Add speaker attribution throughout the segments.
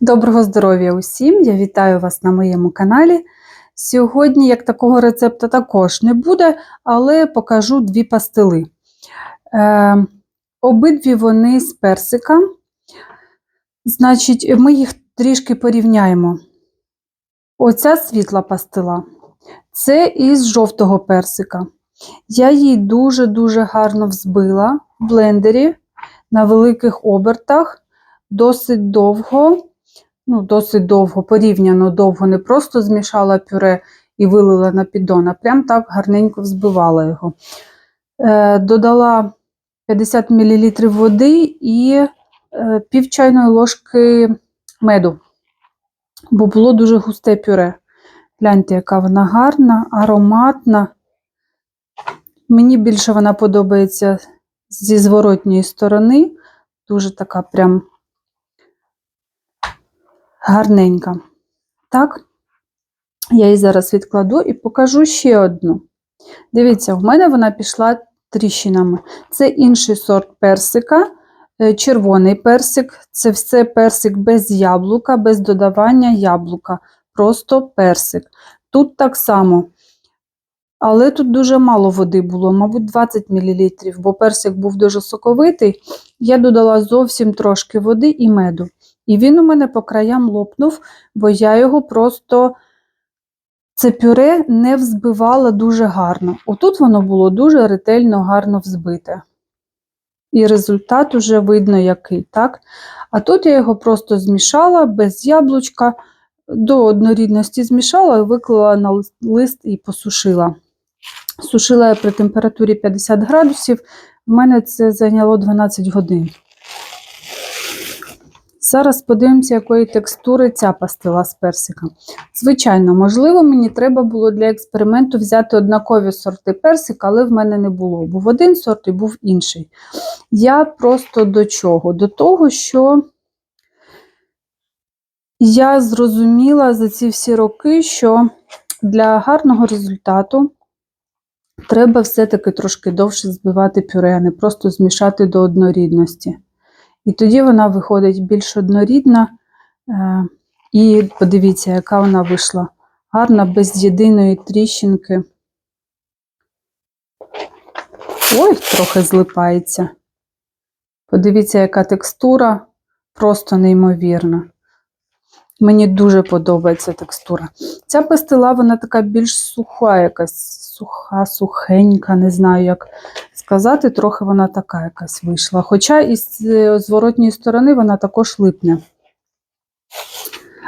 Speaker 1: Доброго здоров'я усім! Я вітаю вас на моєму каналі. Сьогодні, як такого рецепту також не буде, але покажу дві пастили. Е, обидві вони з персика. Значить, ми їх трішки порівняємо. Оця світла пастила це із жовтого персика. Я її дуже-дуже гарно взбила в блендері на великих обертах досить довго, ну, досить довго, порівняно довго, не просто змішала пюре і вилила на піддон, а прям так гарненько взбивала його. Е, Додала 50 мл води і е, пів чайної ложки меду, бо було дуже густе пюре. Гляньте, яка вона гарна, ароматна. Мені більше вона подобається зі зворотньої сторони. Дуже така прям гарненька. Так, я її зараз відкладу і покажу ще одну. Дивіться, в мене вона пішла тріщинами. Це інший сорт персика, е, червоний персик. Це все персик без яблука, без додавання яблука. Просто персик. Тут так само. Але тут дуже мало води було, мабуть, 20 мл, бо персик був дуже соковитий. Я додала зовсім трошки води і меду. І він у мене по краям лопнув, бо я його просто це пюре не взбивала дуже гарно. Отут воно було дуже ретельно, гарно взбите. І результат уже видно, який. так? А тут я його просто змішала без яблучка, до однорідності змішала виклала на лист і посушила. Сушила я при температурі 50 градусів, в мене це зайняло 12 годин. Зараз подивимося, якої текстури ця пастила з персика. Звичайно, можливо, мені треба було для експерименту взяти однакові сорти персика, але в мене не було. Був один сорт і був інший. Я просто до чого? До того, що я зрозуміла за ці всі роки, що для гарного результату треба все-таки трошки довше збивати пюре, а не просто змішати до однорідності. І тоді вона виходить більш однорідна. Е, і подивіться, яка вона вийшла. Гарна, без єдиної тріщинки. Ой, трохи злипається. Подивіться, яка текстура, просто неймовірна. Мені дуже подобається текстура. Ця пастила, вона така більш суха, якась суха, сухенька, не знаю, як сказати, трохи вона така якась вийшла. Хоча із зворотньої сторони вона також липне.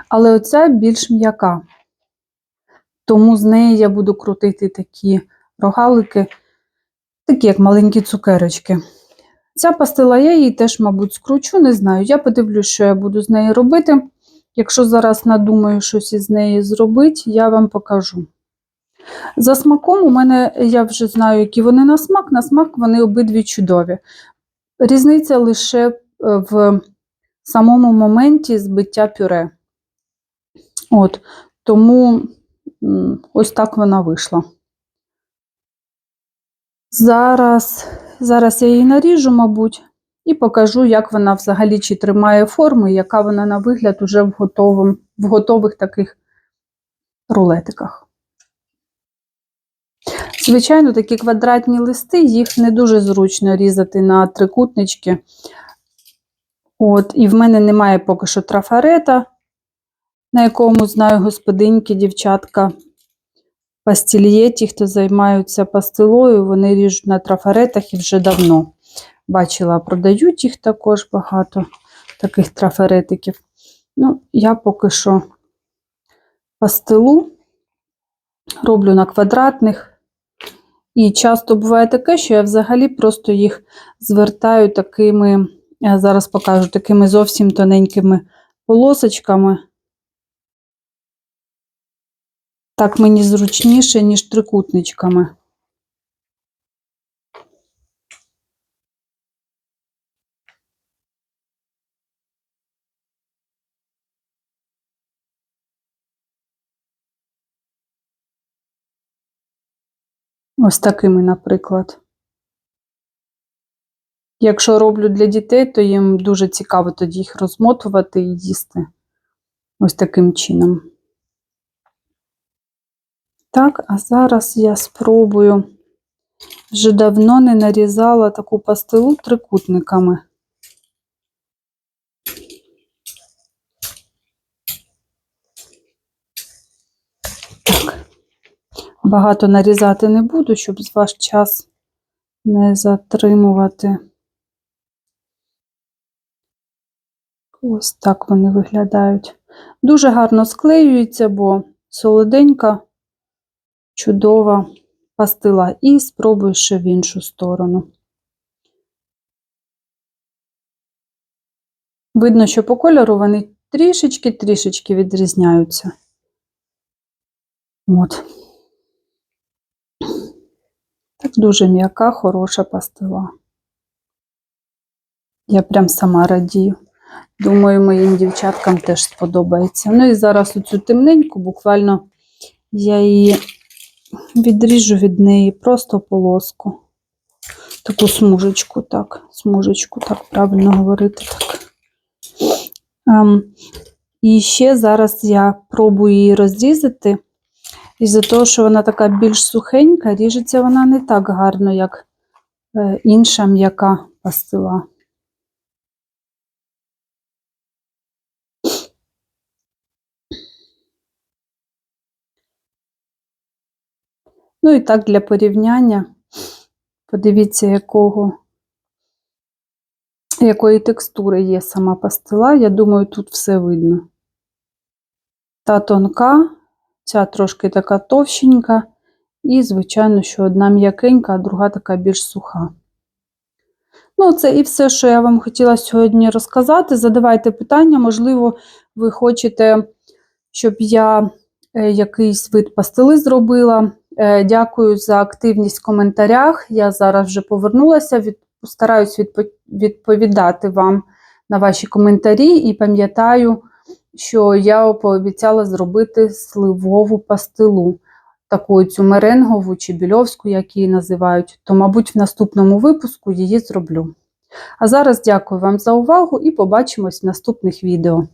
Speaker 1: Але оця більш м'яка. Тому з неї я буду крутити такі рогалики, такі, як маленькі цукерочки. Ця пастила я її теж, мабуть, скручу, не знаю. Я подивлюсь, що я буду з нею робити. Якщо зараз надумаю щось із неї зробити, я вам покажу. За смаком, у мене я вже знаю, які вони на смак. На смак вони обидві чудові. Різниця лише е, в самому моменті збиття пюре. От, Тому ось так вона вийшла. Зараз, Зараз я її наріжу, мабуть, і покажу, як вона взагалі чи тримає форму, і яка вона на вигляд уже в, готовим, в готових таких рулетиках. Звичайно, такі квадратні листи, їх не дуже зручно різати на трикутнички. От, І в мене немає поки що трафарета, на якому знаю господинки, дівчатка, пастільє, ті, хто займаються пастилою, вони ріжуть на трафаретах і вже давно. Бачила, продають їх також багато таких трафаретиків. Ну, я поки що пастилу роблю на квадратних. І часто буває таке, що я взагалі просто їх звертаю такими, я зараз покажу, такими зовсім тоненькими полосочками. Так мені зручніше, ніж трикутничками. Ось такими, наприклад. Якщо роблю для дітей, то їм дуже цікаво тоді їх розмотувати і їсти. Ось таким чином. Так, а зараз я спробую. Вже давно не нарізала таку пастилу трикутниками. Так. Багато нарізати не буду, щоб ваш час не затримувати. Ось так вони виглядають. Дуже гарно склеюється, бо солоденька, чудова пастила. І спробую ще в іншу сторону. Видно, що по кольору вони трішечки-трішечки відрізняються. От. Дуже м'яка, хороша пастила. Я прям сама радію. Думаю, моїм дівчаткам теж сподобається. Ну і зараз оцю темненьку, буквально я її відріжу від неї просто полоску. Таку смужечку, так, смужечку, так правильно говорити. так. Ем, і ще зараз я пробую її розрізати. Із-за того, що вона така більш сухенька, ріжеться вона не так гарно, як е, інша м'яка пастила. Ну і так для порівняння. Подивіться, якого, якої текстури є сама пастила. Я думаю, тут все видно. Та тонка, ця трошки така товщенька, і, звичайно, що одна м'якенька, а друга така більш суха. Ну, це і все, що я вам хотіла сьогодні розказати. Задавайте питання, можливо, ви хочете, щоб я е, якийсь вид пастили зробила. Е, Дякую за активність в коментарях. Я зараз вже повернулася, від, стараюсь відпо- відповідати вам на ваші коментарі і пам'ятаю, що я пообіцяла зробити сливову пастилу, таку цю меренгову чи більовську, як її називають, то, мабуть, в наступному випуску її зроблю. А зараз дякую вам за увагу і побачимось в наступних відео.